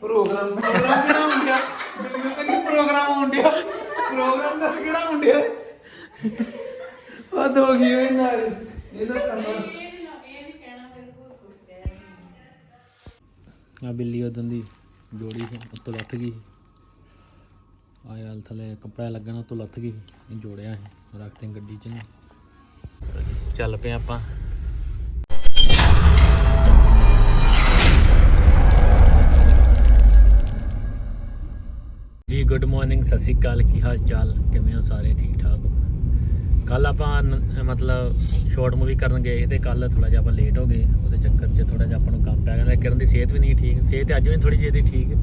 Programme programme ਕਿਹੜਾ ਹੁੰਦਿਆ ਬਿਲਕੁਲ ਕਹਿੰਦੀ ਪ੍ਰੋਗਰਾਮ ਹੁੰਦਿਆ ਪ੍ਰੋਗਰਾਮ ਦੱਸ ਕਿਹੜਾ ਹੁੰਦਿਆ ਉਹ ਦੋ ਗਈ ਹੋਈ ਨਾਲ। ਇਹਨਾਂ ਕਰਨਾ। ਆ ਬਿੱਲੀ ਉਦੋਂ ਦੀ ਜੋੜੀ ਸੀ, ਉੱਤੋਂ ਲੱਥ ਗਈ ਆ ਯਾਰ ਥੱਲੇ ਕੱਪੜਾ ਲੱਗਣਾ, ਉੱਤੋਂ ਲੱਥ ਗਈ ਇਹ ਜੋੜਿਆ ਸੀ, ਰੱਖਤੇ ਗੱਡੀ 'ਚ ਨਾ ਚੱਲ ਪਏ ਆਪਾਂ। ਗੁੱਡ ਮਾਰਨਿੰਗ ਸਤਿ ਸ਼੍ਰੀ ਅਕਾਲ, ਕੀ ਹਾਲ ਚਾਲ? ਕਿਵੇਂ ਹੋ ਸਾਰੇ? ਠੀਕ ਠਾਕ ਹੋ? ਕੱਲ ਆਪਾਂ ਮਤਲਬ ਸ਼ਾਰਟ ਮੂਵੀ ਕਰਨ ਗਏ ਸੀ ਤੇ ਕੱਲ ਥੋੜਾ ਜਿਹਾ ਆਪਾਂ ਲੇਟ ਹੋ ਗਏ। ਉਹਦੇ ਚੱਕਰ 'ਚ ਥੋੜਾ ਜਿਹਾ ਆਪਾਂ ਨੂੰ ਕੰਮ ਪੈ ਗਿਆ। ਕਿਰਨ ਦੀ ਸਿਹਤ ਵੀ ਨਹੀਂ ਠੀਕ। ਸਿਹਤ ਅੱਜ ਵੀ ਥੋੜੀ ਜਿਹੀ ਠੀਕ।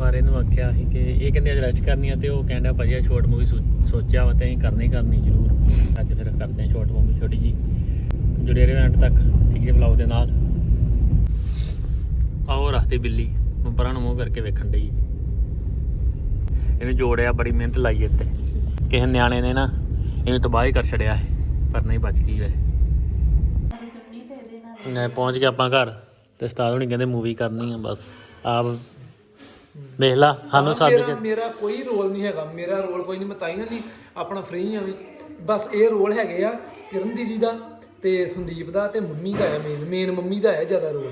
ਪਰ ਇਹਨੂੰ ਆਖਿਆ ਸੀ ਕਿ ਇਹ ਕਹਿੰਦੇ ਅੱਜ ਰੈਸਟ ਕਰਨੀ ਆ ਤੇ ਉਹ ਕਹਿੰਦਾ ਭਾਜੀ ਸ਼ਾਰਟ ਮੂਵੀ ਸੋਚਿਆ ਵਾ ਤੇ ਅਸੀਂ ਕਰਨੀ ਕਰਨੀ ਜ਼ਰੂਰ। ਅੱਜ ਫਿਰ ਕਰਦੇ ਹਾਂ ਸ਼ਾਰਟ ਮੂਵੀ ਛੋਟੀ ਜੀ ਜੁੜੇ ਰਹੋ ਐਂਡ ਤੱਕ। ਠੀਕ ਹੈ ਵਲੌਗ ਦੇ ਨਾਲ। ਆਓ ਰੱਖਤੀ ਬਿੱਲੀ। ਮੈਂ ਪਰਾਂ ਨੂੰ ਮੂੰਹ ਕਰਕੇ ਵੇਖਣ ਡਈ। ਇਹਨੂੰ ਜੋੜਿਆ ਬੜੀ ਮਿਹਨਤ ਲਾਈ ਇੱਥੇ। ਕਿਸੇ ਨਿਆਣੇ ਨੇ ਨਾ ਇਹਨੂੰ ਤਬਾਹ ਕਰ ਛੜਿਆ ਹੈ ਪਰ ਨਹੀਂ ਬਚ ਗਈ ਵੈ ਨੇ ਪਹੁੰਚ ਗਏ ਆਪਾਂ ਘਰ ਤੇ ਉਸਤਾਦ ਹੁਣੀ ਕਹਿੰਦੇ ਮੂਵੀ ਕਰਨੀ ਆ ਬਸ। ਆਪ ਦੇਖ ਲਾ ਸਾਨੂੰ ਸੱਦ ਕੇ। ਮੇਰਾ ਕੋਈ ਰੋਲ ਨਹੀਂ ਹੈਗਾ ਮੇਰਾ ਰੋਲ ਕੋਈ ਨਹੀਂ ਮੈਂ ਨਹੀਂ ਆਪਣਾ ਫ੍ਰੀ ਆ ਵੀ। ਬਸ ਇਹ ਰੋਲ ਹੈਗੇ ਆ ਕਿਰਨ ਦੀਦੀ ਦਾ ਤੇ ਸੰਦੀਪ ਦਾ ਤੇ ਮੰਮੀ ਦਾ ਹੈ ਮੇਨ ਮੇਨ ਮੰਮੀ ਦਾ ਹੈ ਜ਼ਿਆਦਾ ਰੋਲ।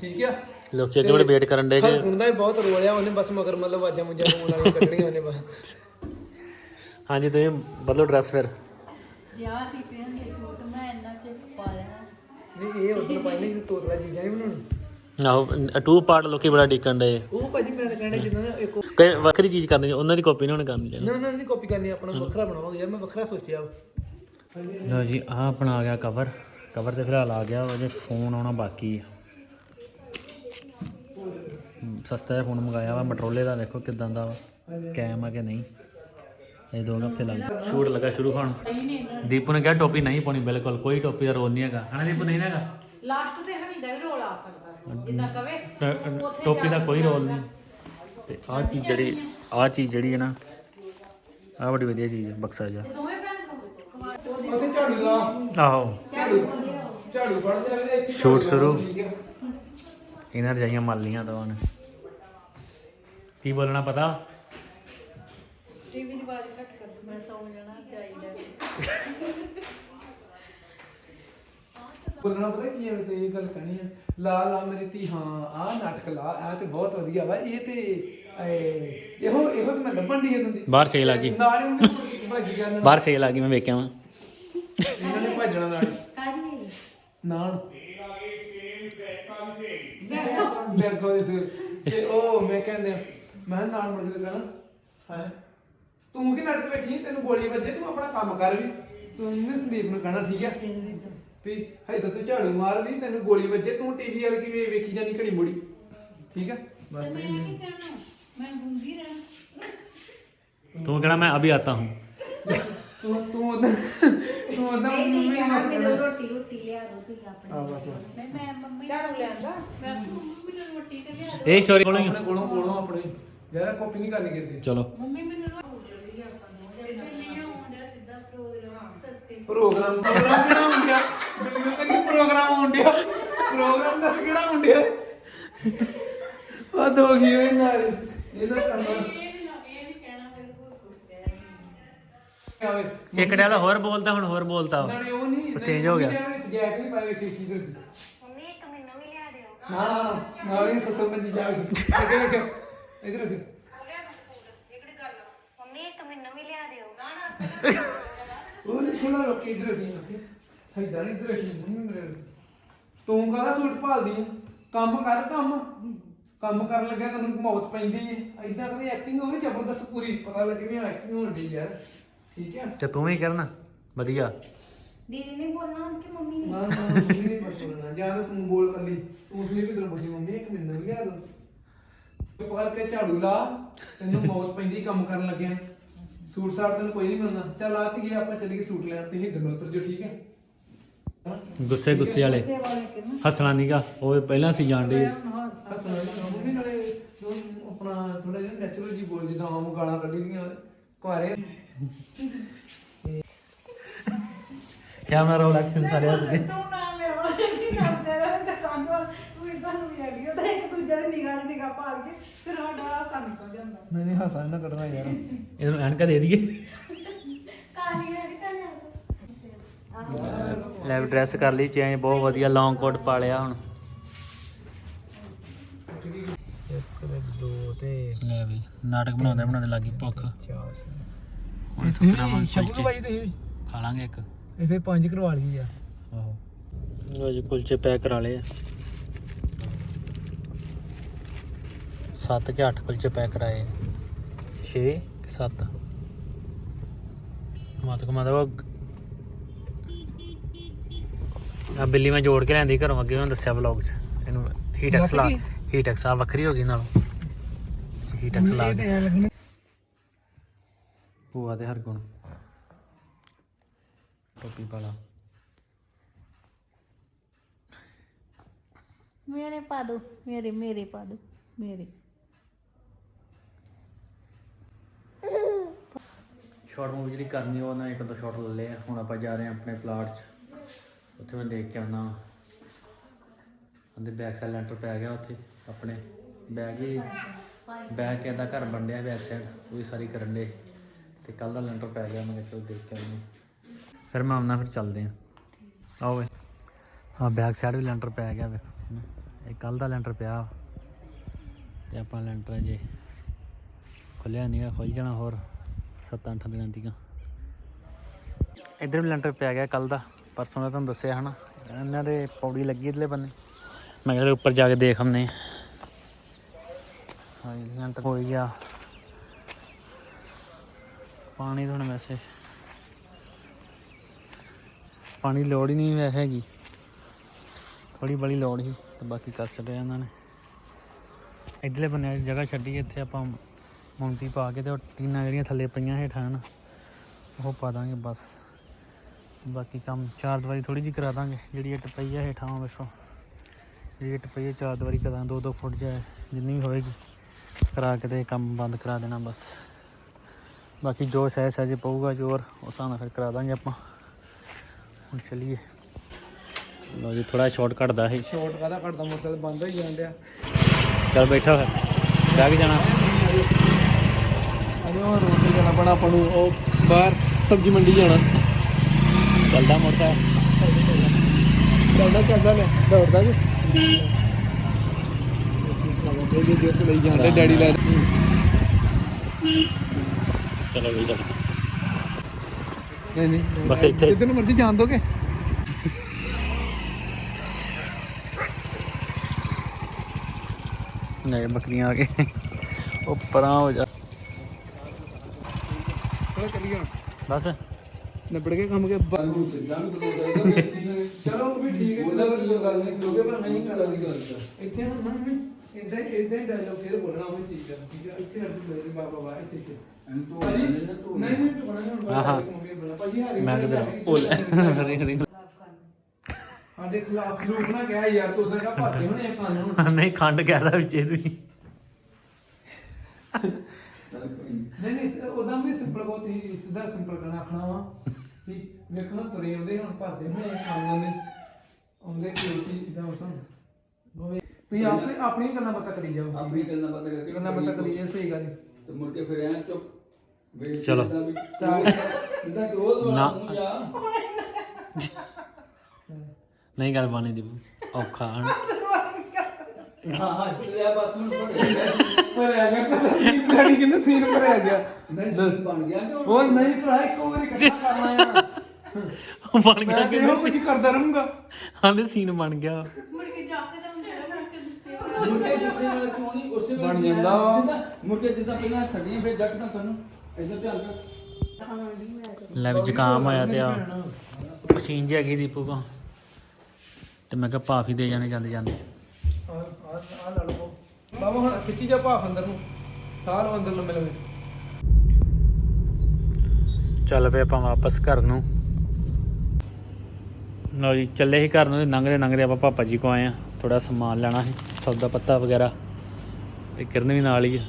ਠੀਕ ਆ? ਲੋਕੀ ਅੱਗੇ ਬੜੇ ਵੇਟ ਕਰਨ ਡੇ ਜੇ। ਹਰਗੁਣ ਦਾ ਵੀ ਬਹੁਤ ਰੋਲ ਆ ਉਹਨੇ ਬਸ ਮਗਰ ਮਤਲਬ ਆਵਾਜ਼ਾਂ ਮੁੰਜਾਂ ਨੂੰ ਵਾਲੀਆਂ ਕੱਢਣੀਆਂ ਉਹਨੇ ਬਸ। ਹਾਂਜੀ ਤੁਸੀਂ ਬਦਲੋ ਡਰੈਸ ਫਿਰ। ਵਿਆਹ ਸੀ ਪਹਿਨ ਦੇ ਸੂਟ ਮੈਂ ਇੰਨਾ ਚਿਰ ਪਾ ਲੈਣਾ। ਨਹੀਂ ਇਹ ਉਦੋਂ ਪਾਈ ਨਹੀਂ ਤੋਤਲਾ ਚੀਜ਼ਾਂ ਨਹੀਂ ਬਣਾਉਣੀ ਆਹੋ ਟੂ ਪਾਰਟ ਲੋਕੀ ਬੜਾ ਡਿੱਕਣ ਡੇ ਉਹ ਭਾਜੀ ਮੈਂ ਤਾਂ ਕਹਿੰਦਾ ਜਿੱਦਾਂ ਨਾ ਇੱਕ ਕਈ ਵੱਖਰੀ ਚੀਜ਼ ਕਰਨੀ ਉਹਨਾਂ ਦੀ ਕਾਪੀ ਨਾ ਹੁਣ ਕਰਨੀ ਚਾਹੀਦੀ ਨਾ। ਨਾ ਨਹੀਂ ਕਾਪੀ ਕਰਨੀ ਆਪਣਾ ਵੱਖਰਾ ਬਣਾਵਾਂਗੇ ਯਾਰ ਮੈਂ ਵੱਖਰਾ ਸੋਚਿਆ। ਲਓ ਜੀ ਆਹ ਆਪਣਾ ਆ ਗਿਆ ਕਵਰ ਕਵਰ ਤੇ ਫਿਲਹਾਲ ਆ ਗਿਆ ਅਜੇ ਫੋਨ ਆਉਣਾ ਬਾਕੀ ਆ। ਸਸਤਾ ਜਿਹਾ ਫੋਨ ਮੰਗਾਇਆ ਵਾ ਮਟਰੋਲੇ ਦਾ ਵੇਖੋ ਕਿਦਾਂ ਦਾ ਵਾ ਕੈਮ ਆ ਕਿ ਨਹੀਂ। ਇਹ ਦੋ ਹਫ਼ਤੇ ਲੱਗ ਸ਼ੂਟ ਲੱਗਾ ਸ਼ੁਰੂ ਹੋਣ। ਦੀਪੂ ਨੇ ਕਿਹਾ ਟੋਪੀ ਨਹੀਂ ਪਾਉਣੀ ਬਿਲਕੁਲ ਕੋਈ ਟੋਪੀ ਦਾ ਰੋਲ ਨਹੀਂ ਹੈਗਾ। ਹਨਾ ਦੀਪੂ ਨਹੀਂ ਨਾ ਹੈਗਾ? ਲਾਸਟ ਤੇ ਹਣੀ ਦਾ ਵੀ ਰੋਲ ਆ ਸਕਦਾ ਜਿੱਦਾਂ ਕਵੇ ਟੋਪੀ ਦਾ ਕੋਈ ਰੋਲ ਨਹੀਂ। ਤੇ ਆਹ ਚੀਜ਼ ਜਿਹੜੀ ਆਹ ਚੀਜ਼ ਜਿਹੜੀ ਹੈ ਨਾ ਆਹ ਬੜੀ ਵਧੀਆ ਚੀਜ਼ ਹੈ ਬਕਸਾ ਉੱਥੇ ਝਾੜੂ ਲਾ ਆਹੋ। ਝਾੜੂ। ਝਾੜੂ ਫੜ ਜਾਵੇ ਇੱਥੇ ਸ਼ੂਟ ਸ਼ੁਰੂ। ਇਹਨਾਂ ਰਜਾਈਆਂ ਮਲ ਲੀਆਂ ਦੋਵਾਂ ਨੇ। ਕੀ ਬੋਲਣਾ ਪਤਾ? ਟੀਵੀ ਦੀ ਆਵਾਜ਼ ਘੱਟ ਕਰ ਦੂੰ ਮੈਂ ਸੌਂ ਜਾਣਾ ਚਾਹੀਦਾ ਬੋਲਣਾ ਪਤਾ ਕੀ ਹੈ ਤੇ ਇਹ ਗੱਲ ਕਹਿਣੀ ਹੈ। ਲਾ ਲਾ ਮੇਰੀ ਧੀ ਹਾਂ ਆਹ ਨਾਟਕ ਲਾ ਆ ਤੇ ਬਹੁਤ ਵਧੀਆ ਵਾ ਇਹ ਤੇ ਇਹ- ਇਹੋ ਇਹੋ ਤੇ ਮੈਂ ਲੱਭਣ ਦੀ ਹੁੰਦੀ ਬਾਹਰ ਸੇਲ ਆ ਗਈ। ਨਾਲ ਹੀ ਉਹਨੇ ਭੱਜ ਗਿਆ ਨਾਲ। ਬਾਹਰ ਸੇਲ ਆ ਗਈ ਮੈਂ ਵੇਖਿਆ ਵਾਂ। ਇਹਨਾਂ ਨੇ ਭੱਜਣਾ ਨਾਲ। ਕਾਹਦੀ ਨਾਲ। ਬੈਗੋ ਦੇ ਸਿਰ ਤੇ ਉਹ ਮੈਂ ਕਹਿੰਦੇ ਮੈਂ ਕਿਹਾ ਨਾਲ ਮੁੜ ਕੇ ਕਹਣਾ ਹੈ ਤੂੰ ਕੀ ਨਾਟਕ ਵੇਖੀ ਤੈਨੂੰ ਗੋਲੀ ਵੱਜੇ ਤੂੰ ਆਪਣਾ ਕੰਮ ਕਰ ਵੀ। ਤੂੰ ਇਹਨੇ ਸੰਦੀਪ ਨੂੰ ਕਹਣਾ ਠੀਕ ਹੈ ਵੀ ਹਜੇ ਤਾਂ ਤੂੰ ਝਾੜੂ ਮਾਰ ਵੀ ਤੈਨੂੰ ਗੋਲੀ ਵੱਜੇ ਤੂੰ ਟੀਵੀ ਵਾਲ ਕਿਵੇਂ ਵੇਖੀ ਜਾਨੀ ਘੜੀ ਮੁੜੀ? ਠੀਕ ਹੈ ਬਸ ਮੈਂ ਕਰਨਾ ਮੈਂ ਗੁੰਗੀ ਰਹਿਣਾ। ਤੂੰ ਕਹਿਣਾ ਮੈਂ ਅਭੀ ਆਤਾ ਹੂੰ। ਤੂੰ ਤੂੰ ਉਹਦਾ ਤੂੰ ਉਹਦਾ ਮੰਮੀ ਮਸਤ ਰੋਟੀ ਰੋਟੀ ਲਿਆ ਰੋਟੀ ਆਪਣੀ। ਮੈਂ ਮੈਂ ਮੰਮੀ ਝਾੜੂ ਲਿਆਂਦਾ? ਮੈਂ ਮੰਮੀ ਨੂੰ ਰੋਟੀ ਤੇ ਲਿਆ ਇਹ ਸਟੋਰੀ ਕੋਲੋਂ ਹੀ ਆ। ਆਪਣੇ ਕੋਲੋਂ ਯਾਰ ਕਾਪੀ ਨਹੀਂ ਕਰਨੀ ਕਿਤੇ ਚਲੋ। ਮੰਮੀ ਮੈਨੂੰ ਰੋਟੀ ਲਈ ਆਪਾਂ ਦੋ ਜਣੇ ਲਿਆ ਹੁੰਦਾ ਸਿੱਧਾ ਪ੍ਰੋਗਰਾਮ ਸਸਤੇ ਪ੍ਰੋਗਰਾਮ ਪ੍ਰੋਗਰਾਮ ਕਿਹੜਾ ਹੁੰਦਿਆ ਬਿਲਕੁਲ ਕਹਿੰਦੀ ਪ੍ਰੋਗਰਾਮ ਹੁੰਦਿਆ ਪ੍ਰੋਗਰਾਮ ਦੱਸ ਕਿਹੜਾ ਹੁੰਦਿਆ ਉਹ ਦੋ ਗਈ ਹੋਈ ਨਾਲ ਇਹਨਾਂ ਕਰਨਾ ਇਹ ਨਹੀਂ ਇਹ ਨਹੀਂ ਕਹਿਣਾ ਮੇਰੇ ਕੋਲ ਕੁਝ ਕਹਿ ਨਹੀਂ ਆਵੇ ਇੱਕ ਡਾਲਾ ਹੋਰ ਬੋਲਦਾ ਹੁਣ ਹੋਰ ਬੋਲਤਾ ਨਾਲੇ ਉਹ ਨਹੀਂ ਉਹ change ਹੋ ਗਿਆ। ਵਿੱਚ ਗੈਪ ਨਹੀਂ ਪਾਏ ਵੇਖੀ ਚੀਜ਼ ਰੱਖੀ ਮੰਮੀ ਇੱਕ ਮੈਨੂੰ ਵੀ ਲਿਆ ਦਿਓ। ਨਾ ਨਾ ਨਾ ਨਾਲ ਹੀ ਸੱਸੋ ਮੰਜੀ ਜਾ ਕੇ। ਇਧਰ ਰੱਖ ਮੰਮੀ ਇੱਕ ਮੈਨੂੰ ਵੀ ਲਿਆ ਦਿਓ ਉਹ ਨਹੀਂ ਖੋਲਾ ਲੋਕ ਇਧਰ ਰੱਖੀ ਹੈਦਾਂ ਨਹੀਂ ਇਧਰ ਰੱਖੀ ਮੰਮੀ ਮੇਰੇ। ਤੂੰ ਕਾਹਦਾ ਸੂਟ ਭਾਲਦੀ ਆ? ਕੰਮ ਕਰ ਕੰਮ। ਕੰਮ ਕਰਨ ਲੱਗਿਆ ਤੈਨੂੰ ਮੌਤ ਪੈਂਦੀ ਏ ਐਦਾਂ ਕਰੀ ਐਕਟਿੰਗ ਹੋਵੇ ਜ਼ਬਰਦਸਤ ਪੂਰੀ। ਪਤਾ ਲੱਗੇ ਵੀ ਐਕਟਿੰਗ ਹੋਣ ਦੀ ਯਾਰ ਠੀਕ ਹੈ ਤੇ ਤੂੰ ਵੀ ਕਰਨਾ ਵਧੀਆ। ਦੀਦੀ ਨੇ ਬੋਲਣਾ ਕਿ ਮੰਮੀ ਨੇ? ਨਾ ਨਾ ਮੰਮੀ ਨੇ ਬਸ ਬੋਲਣਾ। ਜਾਂ ਤਾਂ ਤੂੰ ਬੋਲ ਕੱਲੀ। ਤੂੰ ਉਸਨੇ ਵੀ ਤੇਰੇ ਬੋਲੀ ਮੰਮੀ ਇੱਕ ਮੈਨੂੰ ਵੀ ਲਿਆ ਦੋ। ਪਕੜ ਕੇ ਝਾੜੂ ਲਾ ਤੈਨੂੰ ਮੌਤ ਪੈਂਦੀ ਕੰਮ ਕਰਨ ਲੱਗਿਆ। ਸੂਟ ਸਾਟ ਤੈਨੂੰ ਕੋਈ ਨਹੀਂ ਮਿਲਣਾ। ਚੱਲ ਆ ਧੀਏ ਆਪਾਂ ਚੱਲੀਏ ਸੂਟ ਲੈਣ। ਤੇ ਹੀ ਦਿਨੋਂ ਉਤਰ ਜੋ ਠੀਕ ਹੈ? ਗੁੱਸੇ ਗੁੱਸੇ ਵਾਲੇ। ਹੱਸਣਾ ਨਹੀਂਗਾ ਉਹ ਪਹਿਲਾਂ ਸੀ ਜਾਣ ਡੇ ਹੱਸਣਾ ਨੀ, ਮੰਮੀ ਨਾਲੇ ਤੂੰ ਆਪਣਾ ਥੋੜਾ ਜਿਹਾ ਨੈਚੁਰਲ ਜੀ ਬੋਲ ਜਿੱਦਾਂ ਆਮ ਗਾਲਾਂ ਕੱਢੀ ਦੀਆਂ। ਕੁਆਰੇ ਕੈਮਰਾ ਰੋਲ ਐਕਸ਼ਨ ਸਾਰੇ ਹੱਸਦੇ ਤੂੰ ਨਾ ਮੇਰਾ ਕੀ ਕਰਦੇ ਰਹੇ ਤਾਂ ਆਂਦਾ ਤੂੰ ਇਦਾਂ ਨੂੰ ਵੀ ਆ ਗਈ ਉਹਦਾ ਇੱਕ ਦੂਜੇ ਦੀ ਨਿਗਾਹ ਨਿਗਾਹ ਪਾਲ ਕੇ ਫਿਰ ਸਾਡਾ ਹਾਸਾ ਨਿਕਲ ਜਾਂਦਾ। ਨਹੀਂ ਨਹੀਂ ਹਾਸਾ ਨਾ ਕੱਢਣਾ ਯਾਰ। ਇਹਨੂੰ ਐਨਕਾ ਦੇ ਦਈਏ। ਕਾਲੀਆਂ ਲੈ ਡਰੈਸ ਕਰ ਲਈ ਚੇਂਜ ਬਹੁਤ ਵਧੀਆ ਲੌਂਗ ਕੋਟ ਪਾ ਲਿਆ ਹੁਣ। ਇੱਕ ਤੇ ਦੋ ਤੇ ਲੈ ਵੀ ਨਾਟਕ ਬਣਾਉਂਦੇ ਬਣਾਉਂਦੇ ਲੱਗੀ ਭੁੱਖ। ਚਾਰ ਹੁਣ ਕਰਾਵਾਂਗੇ ਸ਼ਬਦ ਕੁਲਚੇ ਭਾਈ ਤੁਸੀਂ ਖਾ ਲਾਂਗੇ ਇੱਕ। ਇਹ ਫੇਰ ਪੰਜ ਕਰਵਾ ਲਈ ਆ ਆਹੋ। ਲੋ ਜੀ ਕੁਲਚੇ ਪੈਕ ਕਰਾ ਲਏ ਆ। ਸੱਤ ਕਿ ਅੱਠ ਕੁਲਚੇ ਪੈਕ ਕਰਾਏ 6 ਕਿ 7 ਮਾਤ ਕਮਾ ਦਾ ਆ ਬਿੱਲੀ ਮੈਂ ਜੋੜ ਕੇ ਲਿਆਂਦੀ ਘਰੋਂ ਅੱਗੇ ਮੈਂ ਦੱਸਿਆ ਵਲੌਗ 'ਚ। ਇਹਨੂੰ ਹੀਟੈਕਸ ਲਾ? ਹੀਟੈਕਸ ਆ ਵੱਖਰੀ ਹੋ ਗਈ ਨਾਲ। ਹੀਟੈਕਸ ਲਾ ਕੇ। ਲੱਗਣਾ। ਭੂਆ ਤੇ ਹਰਗੁਣ ਟੋਪੀ ਪਾਲਾ ਮੇਰੇ ਪਾ ਦੋ, ਮੇਰੇ ਮੇਰੇ ਪਾ ਦੋ, ਮੇਰੇ। ਸ਼ਾਰਟ ਮੂਵੀ ਜਿਹੜੀ ਕਰਨੀ ਉਹ ਨਾ ਇੱਕ ਦੋ ਸ਼ਾਟ ਲੈ ਲਿਆ। ਹੁਣ ਆਪਾਂ ਜਾ ਰਹੇ ਹਾਂ ਆਪਣੇ ਪਲਾਟ 'ਚ। ਉੱਥੇ ਮੈਂ ਦੇਖ ਕੇ ਆਉਣਾ। ਉਹਦੇ ਬੈਕ ਸਾਈਡ ਲੈਂਟਰ ਪੈ ਗਿਆ ਉੱਥੇ, ਆਪਣੇ। ਬੈਗ ਹੀ ਬੈਗ ਕੇ ਦਾ ਘਰ ਬਣ ਬੈਕ ਸਾਈਡ ਉਹ ਵੀ ਸਾਰੀ ਕਰਨ ਦੇ। ਤੇ ਕੱਲ ਦਾ ਲੈਂਟਰ ਪੈ ਗਿਆ, ਮੈਂ ਚਲੋ ਦੇਖ ਕੇ ਆਉਂਦੇ ਫਿਰ ਮੈਂ ਆਉਣਾ, ਫਿਰ ਚੱਲਦੇ ਆ ਆਓ ਵੇ। ਹਾਂ ਬੈਕ ਸਾਈਡ ਵੀ ਲੈਂਟਰ ਪੈ ਗਿਆ ਵੇ। ਇਹ ਕੱਲ ਦਾ ਲੈਂਟਰ ਪਿਆ ਤੇ ਆਪਾਂ ਲੈਂਟਰ ਜੇ ਖੁੱਲਿਆ ਨਹੀਂ ਖੁੱਲ ਜਾਣਾ ਹੋਰ ਸੱਤਾਂ ਅੱਠਾਂ ਦਿਨਾਂ ਤੀਕਾਂ ਇੱਧਰ ਵੀ ਲੈਂਟਰ ਪਿਆ ਗਿਆ ਕੱਲ ਦਾ ਪਰਸੋਂ ਦਾ ਤੁਹਾਨੂੰ ਦੱਸਿਆ ਹਨਾ। ਇਹਨਾਂ ਦੇ ਪੌੜੀ ਲੱਗੀ ਇਧਰਲੇ ਬੰਨੇ। ਮੈਂ ਕਿਹਾ ਉੱਪਰ ਜਾ ਕੇ ਦੇਖ ਹਮਨੇ ਹਾਂ। ਜੀ, ਲੈਂਟਰ ਹੋ ਗਿਆ। ਪਾਣੀ ਤੁਹਾਨੂੰ ਵੈਸੇ ਪਾਣੀ ਦੀ ਲੋੜ ਹੀ ਨਹੀਂ ਵੈਸੇ ਹੈਗੀ। ਥੋੜੀ ਬੜੀ ਲੋੜ ਸੀ। ਤੇ ਬਾਕੀ ਕਰ ਛੱਡਿਆ ਇਹਨਾਂ ਨੇ। ਇਧਰਲੇ ਬੰਨੇ ਵਾਲੀ ਜਗ੍ਹਾ ਛੱਡੀ, ਇੱਥੇ ਆਪਾਂ ਮੌਂਟੀ ਪਾ ਕੇ ਤੇ ਉਹ ਟੀਨਾਂ ਜਿਹੜੀਆਂ ਥੱਲੇ ਪਈਆਂ ਹੇਠਾਂ ਹਨ, ਉਹ ਪਾ ਦਾਂਗੇ ਬਸ। ਬਾਕੀ ਕੰਮ ਚਾਰ ਦੀਵਾਰੀ ਥੋੜੀ ਜਿਹੀ ਕਰਾ ਦਾਂਗੇ, ਜਿਹੜੀ ਇੱਟ ਪਈ ਹੈ ਹੇਠਾਂ ਉਹ ਵੇਖੋ। ਜਿਹੜੀ ਇੱਟ ਪਈ ਹੈ ਚਾਰ ਦੀਵਾਰੀ ਕਰਾਂ, ਦੋ ਦੋ ਫੁੱਟ ਜਾਏ ਜਿੰਨੀ ਵੀ ਹੋਏਗੀ, ਕਰਾ ਕੇ ਤੇ ਕੰਮ ਬੰਦ ਕਰਾ ਦੇਣਾ ਬਸ। ਬਾਕੀ ਜੋ ਸਹਿ ਸਹਿਜ ਪਊਗਾ ਜੋਰ, ਉਸ ਹਿਸਾਬ ਨਾਲ ਫਿਰ ਕਰਾ ਦਾਂਗੇ ਆਪਾਂ। ਹੁਣ ਚਲੀਏ। ਲਓ ਜੀ ਥੋੜਾ ਸ਼ਾਰਟ ਕੱਟਦਾ ਸੀ ਸ਼ਾਰਟ ਕਾਦਾ ਕੱਢਦਾ? ਮੋਟਰਸਾਈਕਲ ਬੰਦ ਹੋਈ ਜਾਂਦਿਆ ਚੱਲ ਬੈਠਾ ਫਿਰ। ਜਾ ਕੇ ਜਾਣਾ। ਅਰੇ ਉਹ ਰੋਡ ਤੇ ਜਾਣਾ ਪਣਾ ਆਪਾਂ ਨੂੰ ਉਹ ਬਾਹਰ ਸਬਜ਼ੀ ਮੰਡੀ ਜਾਣਾ। ਚੱਲਦਾ ਮੋਟਾ ਚੱਲਦਾ ਚੱਲਦਾ ਲੈ ਦੌੜਦਾ ਜੀ। ਇਹ ਜੇ ਤੇ ਲਈ ਜਾਂਦੇ ਡੈਡੀ ਲੈ। ਚਲੋ ਵੀ ਚੱਲ। ਨਹੀਂ ਨਹੀਂ ਬਸ ਇੱਥੇ- ਜਿੱਧਰ ਨੂੰ ਮਰਜ਼ੀ ਜਾਣ ਦੋਗੇ। ਨਹੀਂ ਬੱਕਰੀਆਂ ਆ ਗਏ ਉਹ ਪਰਾਂ ਹੋ ਜਾ। ਚਲੋ ਚੱਲੀਏ ਹੁਣ। ਬਸ। ਨਿਬੜ ਕੇ ਕੰਮ ਕੇ ਬਾਲੂ ਸਿੱਧਾ ਵੀ ਬਦਲ ਸਕਦਾ ਚਲੋ ਵੀ ਠੀਕ ਹੈ। ਉਹਦਾ ਕੋਈ ਗੱਲ ਨਹੀਂ ਕਿਉਂਕਿ ਪਰ ਨਹੀਂ ਕਰ ਵਾਲੀ ਗੱਲ ਇੱਥੇ ਹੁਣ ਨਾ ਇਦਾਂ ਇਦਾਂ ਡਾਇਲੌਗ ਫਿਰ ਬੋਲਣਾ ਉਹ ਚੀਜ਼ ਆ ਠੀਕ ਹੈ ਇੱਥੇ ਅੱਡ ਮੇਰੇ ਬਾਬਾ ਵਾ ਇੱਥੇ ਇੱਥੇ। ਨਹੀਂ ਨਹੀਂ ਟੁਕਣਾ ਨਹੀਂ ਹੁਣ ਹਾਰੀ ਮੈਂ ਕਿਧਰ ਭੁੱਲ ਹਰੀ ਹਰੀ ਸਾਡੇ ਖਿਲਾਫ ਲੋਕ ਨਾ ਕਿਹਾ ਯਾਰ ਤੂੰ ਤਾਂ ਭਰਦੇ ਹੋਣੇ ਆ ਕਾਨੂੰਨ ਨਹੀਂ ਖੰਡ ਕਹਿਦਾ ਵਿੱਚ ਤੁਸੀਂ ਨਹੀਂ ਨਹੀਂ ਉਹਦਾ ਵੀ ਸਿੰਪਲ ਬਹੁਤ ਹੀ ਸਿੱਧਾ ਸਿੰਪਲ ਕਰਨਾ ਆਖਣਾ ਵਾ ਕਿ ਵੇਖੋ ਨਾ ਤੁਰੇ ਆਉਂਦੇ ਹੁਣ ਭਰਦੇ ਹੋਣੇ ਆ ਕਾਨੂੰਨ ਨੇ ਆਉਂਦੇ ਕੋਈ ਇਦਾਂ ਉਸਾਂ ਹੋਵੇ ਤੁਸੀਂ ਆਪਸੇ ਆਪਣੀ ਗੱਲਾਂ ਬਾਤਾਂ ਕਰੀ ਜਾਓ। ਆਪਣੀ ਗੱਲਾਂ ਬਾਤਾਂ ਕਰਕੇ ਗੱਲਾਂ ਬਾਤਾਂ ਕਰੀ ਜਾਓ ਸਹੀ ਗੱਲ ਤੇ ਮੁੜ ਕੇ ਫਿਰ ਐਂ ਚੁੱਪ ਵੇਖ ਚਲੋ। ਜਿੱਦਾਂ ਕਿ ਉਹ ਨਾ। ਮੂੰਹ ਜਾ ਨਹੀਂ ਗੱਲ ਬਾਣੀ ਦੀ। ਔਖਾ ਹਨ। ਹਾਂ ਹਾਂ ਤੇ ਬਸ ਹੁਣ ਭਰਿਆ ਗਿਆ। ਕਹਿੰਦੇ ਸੀਨ ਭਰਿਆ ਗਿਆ। ਨਹੀਂ ਸੀਨ ਬਣ ਗਿਆ ਕਿ ਉਹ ਨਹੀਂ ਭਰਾ ਇੱਕ ਵਾਰੀ ਇਕੱਠਾ ਕਰਨਾ ਆ। ਬਣ ਗਿਆ ਮੈਂ ਤੇ ਇਹੋ ਕੁਝ ਕਰਦਾ ਰਹੂੰਗਾ। ਆਂਦੇ ਸੀਨ ਬਣ ਗਿਆ। ਮੁੜ ਕੇ ਜਾ ਕੇ ਤਾਂ ਹੁੰਦਾ ਮੁੜ ਕੇ ਗੁੱਸੇ ਮੁੜ ਕੇ ਗੁੱਸੇ ਵਾਲਾ ਕਿਉਂ ਨਹੀਂ? ਉਸੇ ਵੇਲੇ ਬਣ ਜਿੱਦਾਂ- ਜਾਂਦਾ। ਵਾ। ਜਿੱਦਾਂ ਮੁੜ ਕੇ ਜਿੱਦਾਂ ਪਹਿਲਾਂ ਛੱਡੀਆਂ ਫਿਰ ਜੱਟ ਤਾਂ ਤੁਹਾਨੂੰ ਇਧਰ ਧਿਆਨ ਕਰ ਲੈ ਵੀ ਜ਼ੁਕਾਮ ਹੋਇਆ ਤੇ ਆ। ਪਸੀਨ ਜਿਹੀ ਹੈਗੀ ਦੀਪੂ ਕੋ ਤੇ ਮੈਂ ਕਿਹਾ ਭਾਫ ਹੀ ਦੇ ਜਾਣੇ, ਜਾਂਦੇ ਜਾਂਦੇ। ਆ ਆ ਲਾ ਲਓ ਬਾਬਾ ਹੁਣ ਖਿੱਚੀ ਜਾ ਭਾਫ ਅੰਦਰ ਨੂੰ ਸਾਹ ਲਓ ਅੰਦਰ ਨੂੰ ਮਿਲਵੇ ਚੱਲ ਪਏ ਆਪਾਂ ਵਾਪਸ ਘਰ ਨੂੰ। ਲਓ ਜੀ, ਚੱਲੇ ਹੀ ਘਰ ਨੂੰ ਤੇ ਨੰਗਰੇ ਆਪਾਂ ਪਾਪਾ ਜੀ ਕੋ ਆਏ ਆ ਥੋੜਾ ਸਮਾਨ ਲੈਣਾ ਸੀ, ਸੌਦਾ ਪੱਤਾ ਵਗੈਰਾ ਤੇ ਕਿਰਨ ਵੀ ਨਾਲ ਹੀ ਆ।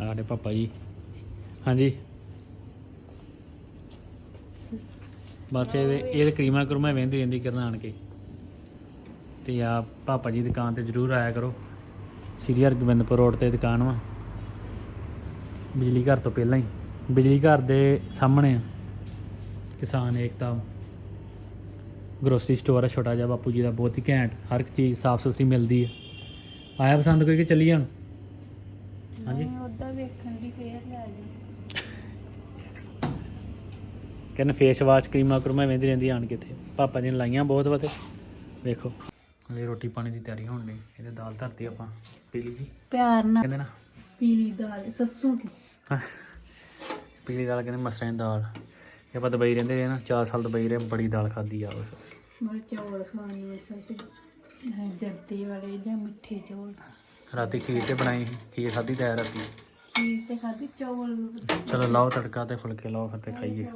ਆਹ ਪਾਪਾ ਜੀ। ਹਾਂਜੀ। ਬਸ ਇਹ ਇਹ ਕਰੀਮਾ ਕਰੂਮਾ ਵੇਂਦੀ ਰਹਿੰਦੀ ਕਿਰਨ ਆਣ ਕੇ। ਤੇ ਆ ਪਾਪਾ ਜੀ ਦੁਕਾਨ ਤੇ ਜਰੂਰ ਆਇਆ ਕਰੋ। ਸ੍ਰੀ ਹਰਗੋਬਿੰਦਪੁਰ ਰੋਡ ਤੇ ਦੁਕਾਨ ਵਾ। ਬਿਜਲੀ ਘਰ ਤੋਂ ਪਹਿਲਾਂ ਹੀ। ਬਿਜਲੀ ਘਰ ਦੇ ਸਾਹਮਣੇ ਆ। ਕਿਸਾਨ ਏਕਤਾ ਗਰੋਸਰੀ ਸਟੋਰ ਆ ਛੋਟਾ ਜਿਹਾ ਬਾਪੂ ਜੀ ਦਾ ਬਹੁਤ ਹੀ ਘੈਂਟ। ਹਰ ਇੱਕ ਚੀਜ਼ ਸਾਫ਼ ਸੁਥਰੀ ਮਿਲਦੀ ਹੈ ਆਇਆ ਪਸੰਦ ਕੋਈ ਕਿ ਚੱਲੀਏ ਹੁਣ? ਹਾਂਜੀ? ਉਦਾਂ ਵੇਖਣ ਦੀ ਫੇਰ ਲੈ ਲਈ ਕਹਿੰਦੇ ਫੇਸ ਵਾਸ਼ ਕਰੀਮਾਂ ਕਰੂਮਾਂ ਵੇਂਦੀ ਰਹਿੰਦੀ ਆਣ ਕੇ ਇੱਥੇ। ਪਾਪਾ ਜੀ ਨੇ ਲਾਈਆਂ ਬਹੁਤ ਵਤੇ ਵੇਖੋ। ਹਲੇ ਰੋਟੀ ਪਾਣੀ ਦੀ ਤਿਆਰੀ ਹੋਣ ਡਈ। ਇਹਦੇ ਦਾਲ ਧਰਤੀ ਆਪਾਂ। ਪੀਲੀ ਜੀ? ਪਿਆਰ ਨਾਲ। ਕਹਿੰਦੇ ਨਾ। ਪੀਲੀ ਦਾਲ ਸੱਸੂ ਕੀ? ਪੀਲੀ ਦਾਲ ਕਹਿੰਦੇ ਮਸਰਾਂ ਦੀ ਦਾਲ। ਇਹ ਆਪਾਂ ਦੁਬਈ ਰਹਿੰਦੇ ਰਹੇ ਨਾ 4 ਸਾਲ ਦੁਬਈ ਰਹੇ ਬੜੀ ਦਾਲ ਖਾਦੀ ਆ। ਉਹ ਮੈਂ ਚੌਲ ਖਾਣ ਨੂੰ ਸੱਚ ਜਰਦੇ ਵਾਲੇ ਜਾਂ ਮਿੱਠੇ ਚੌਲ। ਰਾਤੀ ਖੀਰ ਤੇ ਬਣਾਈ ਸੀ, ਖੀਰ ਖਾਦੀ ਤੇ ਹੈ ਰਾਤੀ। ਖੀਰ ਤੇ ਖਾਦੀ ਚੌਲ। ਚਲੋ ਲਾਓ ਤੜਕਾ ਤੇ ਫੁਲਕੇ ਲਾਓ ਫਿਰ ਤੇ ਖਾਈਏ।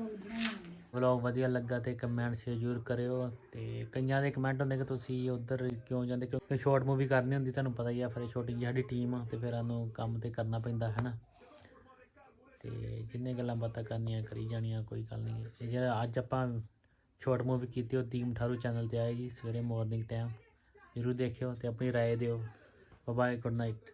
ਵਲੌਗ ਵਧੀਆ ਲੱਗਾ ਤੇ ਕਮੈਂਟ ਸ਼ੇਅਰ ਜ਼ਰੂਰ ਕਰਿਓ ਤੇ ਕਈਆਂ ਦੇ ਕਮੈਂਟ ਹੁੰਦੇ ਕਿ ਤੁਸੀਂ ਉਧਰ ਕਿਉਂ ਜਾਂਦੇ ਕਿਉਂਕਿ ਸ਼ਾਰਟ ਮੂਵੀ ਕਰਨੀ ਹੁੰਦੀ ਤੁਹਾਨੂੰ ਪਤਾ ਹੀ ਆ ਫਿਰ ਛੋਟੀ ਜਿਹੀ ਸਾਡੀ ਟੀਮ ਆ ਤੇ ਫਿਰ ਸਾਨੂੰ ਕੰਮ ਤੇ ਕਰਨਾ ਪੈਂਦਾ ਹੈ ਨਾ ਤੇ ਜਿੰਨੇ ਗੱਲਾਂ ਬਾਤਾਂ ਕਰਨੀਆਂ ਕਰੀ ਜਾਣੀਆਂ ਕੋਈ ਗੱਲ ਨਹੀਂ ਤੇ ਜਿਹੜਾ ਅੱਜ ਆਪਾਂ ਸ਼ਾਰਟ ਮੂਵੀ ਕੀਤੀ ਉਹ ਦੀਮ ਠਾਰੂ ਚੈਨਲ ਤੇ ਆਏਗੀ ਸਵੇਰੇ ਮਾਰਨਿੰਗ ਟਾਈਮ ਜ਼ਰੂਰ ਦੇਖਿਓ ਤੇ ਆਪਣੀ رائے ਦਿਓ ਬਾਏ ਗੁੱਡ ਨਾਈਟ